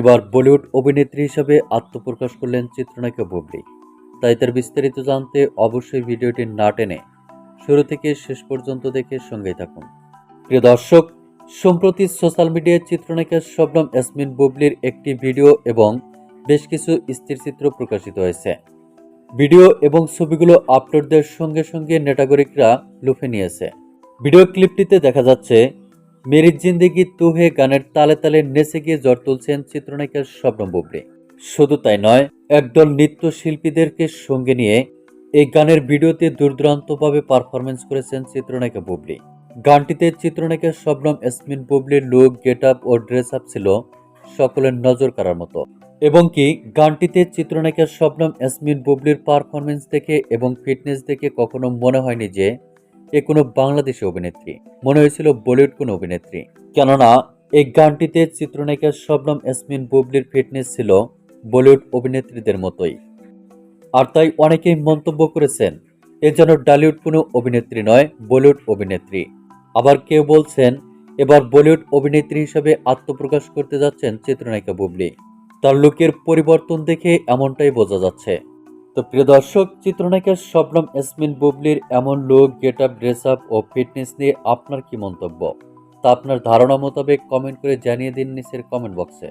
এবার বলিউড অভিনেত্রী হিসেবে আত্মপ্রকাশ করলেন চিত্রনায়িকা বুবলি। তাই তার বিস্তারিত জানতে অবশ্যই ভিডিওটি না টেনে শুরু থেকে শেষ পর্যন্ত দেখে সঙ্গে থাকুন। প্রিয় দর্শক, সম্প্রতি সোশ্যাল মিডিয়ায় চিত্রনায়িকা শবনম ইয়াসমিন বুবলির একটি ভিডিও এবং বেশ কিছু স্থিরচিত্র প্রকাশিত হয়েছে। ভিডিও এবং ছবিগুলো আপলোড দেওয়ার সঙ্গে সঙ্গে নেটাগরিকরা লুফে নিয়েছে। ভিডিও ক্লিপটিতে দেখা যাচ্ছে মেরি জিন্দেগি তুহে গানের তালে তালে নেচে গিয়ে জ্বর তুলছেন চিত্রনায়িকা শবনম বুবলি। শুধু তাই নয়, একদল নৃত্যশিল্পীদেরকে সঙ্গে নিয়ে এই গানের ভিডিওতে দূরদূরান্তভাবে পারফরমেন্স করেছেন চিত্রনায়িকা বুবলি। গানটিতে চিত্রনায়িকা শবনম ইয়াসমিন বুবলির লুক গেট আপ ও ড্রেস আপ ছিল সকলের নজর কাড়ার মতো। এবং কি, গানটিতে চিত্রনায়িকা শবনম ইয়াসমিন বুবলির পারফরমেন্স দেখে এবং ফিটনেস দেখে কখনো মনে হয়নি যে এ কোনো বাংলাদেশি অভিনেত্রী। মনে হয়েছিল বলিউড কোনো অভিনেত্রী। কেননা, এই গানটিতে চিত্রনায়িকা শবনম ইয়াসমিন বুবলির ফিটনেস ছিল বলিউড অভিনেত্রীদের মতোই। আর তাই অনেকেই মন্তব্য করেছেন, এ যেন ডালিউড কোনো অভিনেত্রী নয়, বলিউড অভিনেত্রী। আবার কেউ বলছেন, এবার বলিউড অভিনেত্রী হিসেবে আত্মপ্রকাশ করতে যাচ্ছেন চিত্রনায়িকা বুবলি। তার লুকের পরিবর্তন দেখে এমনটাই বোঝা যাচ্ছে। তো প্রিয় দর্শক চিত্রনায়িকা শবনম এসমিন বুবলির এমন look get up dress up ও ফিটনেস নিয়ে আপনার কি মন্তব্য? তা আপনার ধারণা মোতাবেক কমেন্ট করে জানিয়ে দিন নিচের কমেন্ট বক্সে